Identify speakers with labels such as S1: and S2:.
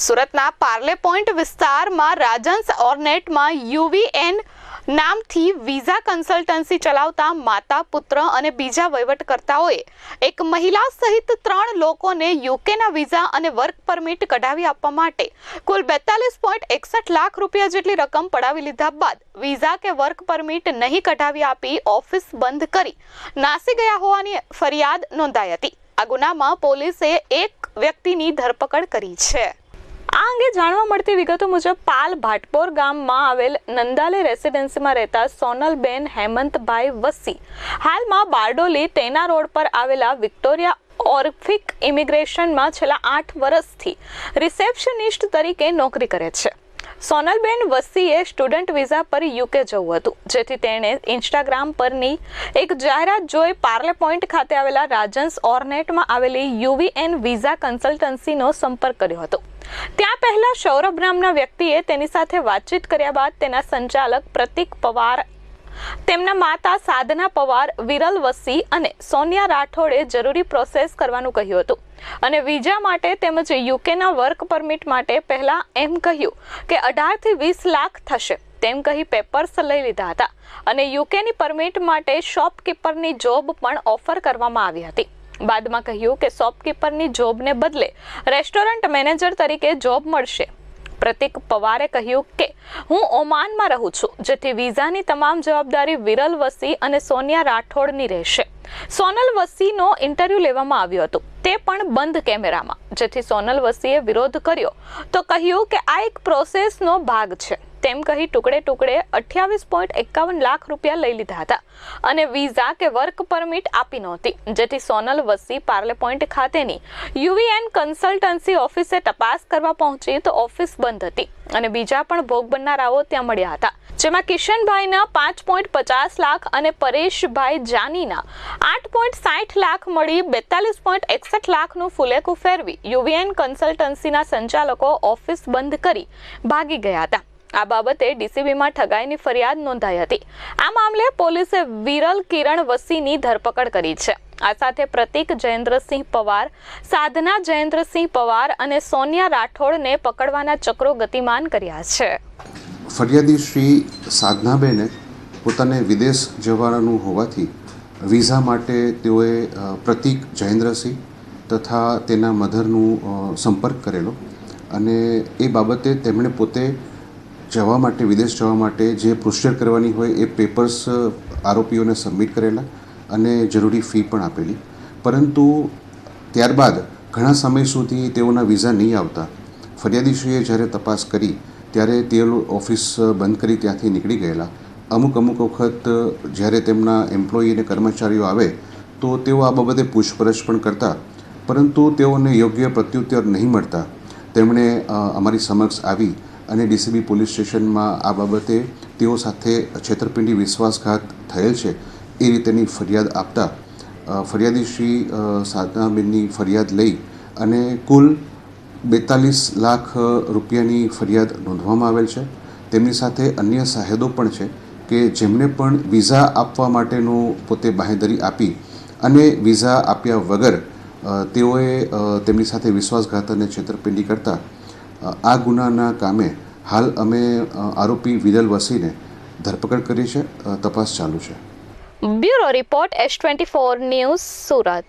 S1: સુરતના પાર્લે પોઈન્ટ વિસ્તારમાં રાજન્સ ઓર્નેટમાં યુવીએન નામથી વિઝા કન્સલ્ટન્સી ચલાવતા માતા, પુત્ર અને બીજા વહીવટકર્તાઓએ એક મહિલા સહિત ત્રણ લોકોને યુકેના વિઝા અને વર્ક પરમિટ કઢાવી આપવા માટે કુલ બેતાલીસ પોઈન્ટ એકસઠ લાખ રૂપિયા જેટલી રકમ પડાવી લીધા બાદ વિઝા કે વર્ક પરમિટ નહીં કઢાવી આપી ઓફિસ બંધ કરી નાસી ગયા હોવાની ફરિયાદ નોંધાઈ હતી. આ ગુનામાં પોલીસે એક વ્યક્તિની ધરપકડ કરી છે. આ અંગે જાણવા મળતી વિગતો મુજબ પાલ ભાટપોર ગામમાં આવેલ નંદાલે રેસિડેન્સીમાં રહેતા સોનલબેન હેમંતભાઈ વસી હાલમાં બારડોલી તેના રોડ પર આવેલા વિક્ટોરિયા ઓર્ફિક ઇમિગ્રેશનમાં છેલ્લા આઠ વર્ષથી રિસેપ્શનિસ્ટ તરીકે નોકરી કરે છે. સોનલબેન વસ્સીએ સ્ટુડન્ટ વિઝા પર યુકે જવું હતું, જેથી તેણે ઇન્સ્ટાગ્રામ પરની એક જાહેરાત જોઈ પાર્લે પોઈન્ટ ખાતે આવેલા રાજન્સ ઓર્નેટમાં આવેલી યુવીએન વિઝા કન્સલ્ટન્સીનો સંપર્ક કર્યો હતો. ત્યાં પહેલા સૌરભ નામના વ્યક્તિએ તેની સાથે વાતચીત કર્યા બાદ તેના સંચાલક પ્રતિક પવાર, તેમના માતા સાધના પવાર વિરલ વસી અને સોનિયા રાઠોડે જરૂરી પ્રોસેસ કરવાનું કહ્યું હતું. અને વિઝા માટે તેમજ યુકેના વર્ક પરમિટ માટે પહેલાં એમ કહ્યું કે અઢારથી વીસ લાખ થશે. તેમ કહી પેપર્સ લઈ લીધા હતા અને યુકેની પરમિટ માટે શોપકીપરની જોબ પણ ઓફર કરવામાં આવી હતી. બાદમાં કહ્યું કે શોપકીપરની જોબને બદલે રેસ્ટોરન્ટ મેનેજર તરીકે જોબ મળશે. પ્રતિક પવારે કહ્યું કે, હું ઓમાનમાં રહું છું, જેથી વિઝાની તમામ જવાબદારી વિરલ વસી અને સોનિયા રાઠોડની રહેશે. સોનલ વસીનો ઇન્ટરવ્યૂ લેવામાં આવ્યો હતો. તે પણ બંધ કેમેરામાં, જેથી સોનલ વસીએ વિરોધ કર્યો. તો કહ્યું કે આ એક પ્રોસેસનો ભાગ છે. તેમ કહી ટુકડે ટુકડે અઠ્યાવીસ પોઈન્ટ એકાવન લાખ રૂપિયા લઈ લીધા હતા. અને વિઝા કે વર્ક પરમિટ આપી નહોતી. જેથી સોનલ વસી પાર્લે પોઈન્ટ ખાતેની યુવીએન કન્સલ્ટન્સી ઓફિસે તપાસ કરવા પહોંચી તો ઓફિસ બંધ હતી. અને બીજા પણ ભોગ બનનારાઓ ત્યાં મળ્યા હતા. જેમાં કિશનભાઈના પાંચ પોઈન્ટ પચાસ લાખ અને પરેશભાઈ જાનીના આઠ પોઈન્ટ સાઠ લાખ મળી બેતાલીસ પોઈન્ટ એકસઠ લાખનું ફુલેકું ફેરવી યુવીએન કન્સલ્ટન્સીના સંચાલકો ઓફિસ બંધ કરી ભાગી ગયા હતા. આ બાબતે ડીસીબીમાં ઠગાઈની ફરિયાદ નોંધાઈ હતી. આ મામલે પોલીસે વિરલ કિરણ વસીની ધરપકડ કરી છે. આ સાથે પ્રતિક જયેન્દ્રસિંહ પવાર, સાધના જયેન્દ્રસિંહ પવાર અને સોનિયા રાઠોડને પકડવાના ચક્રો ગતિમાન કર્યા છે.
S2: ફરિયાદી શ્રી સાધનાબેને પોતાને વિદેશ જવાનું હોવાથી વિઝા માટે તેઓએ પ્રતિક જયેન્દ્રસિંહ તથા તેના મધરનું સંપર્ક કરેલો અને એ બાબતે તેમણે પોતે જવા માટે, વિદેશ જવા માટે જે પ્રોસિજર કરવાની હોય એ પેપર્સ આરોપીઓને સબમિટ કરેલા અને જરૂરી ફી પણ આપેલી. પરંતુ ત્યારબાદ ઘણા સમય સુધી તેઓના વિઝા નહીં આવતા. ફરિયાદીશ્રીએ જ્યારે તપાસ કરી, ત્યારે તેઓ ઓફિસ બંધ કરી ત્યાંથી નીકળી ગયેલા. અમુક અમુક વખત જ્યારે તેમના એમ્પ્લોયી અને કર્મચારીઓ આવે, તો તેઓ આ બાબતે પૂછપરછ પણ કરતા. પરંતુ તેઓને યોગ્ય પ્રત્યુત્તર નહીં મળતા. તેમણે અમારી સમક્ષ આવી અને ડીસીબી પોલીસ સ્ટેશનમાં આ બાબતે તેઓ સાથે છેતરપિંડી, વિશ્વાસઘાત થયેલ છે એ રીતેની ફરિયાદ આપતા ફરિયાદી શ્રી સાધનાબેનની ફરિયાદ લઈ અને કુલ બેતાલીસ લાખ રૂપિયાની ફરિયાદ નોંધવામાં આવેલ છે. તેમની સાથે અન્ય સાહેદો પણ છે કે જેમને પણ વિઝા આપવા માટેનું પોતે બાહેંધરી આપી અને વિઝા આપ્યા વગર તેઓએ તેમની સાથે વિશ્વાસઘાત અને છેતરપિંડી કરતા આ ગુનાના કામે હાલ અમે આરોપી વિરલ વસીને ધરપકડ કરી છે તપાસ ચાલુ છે.
S1: Bureau report S twenty four news Surat.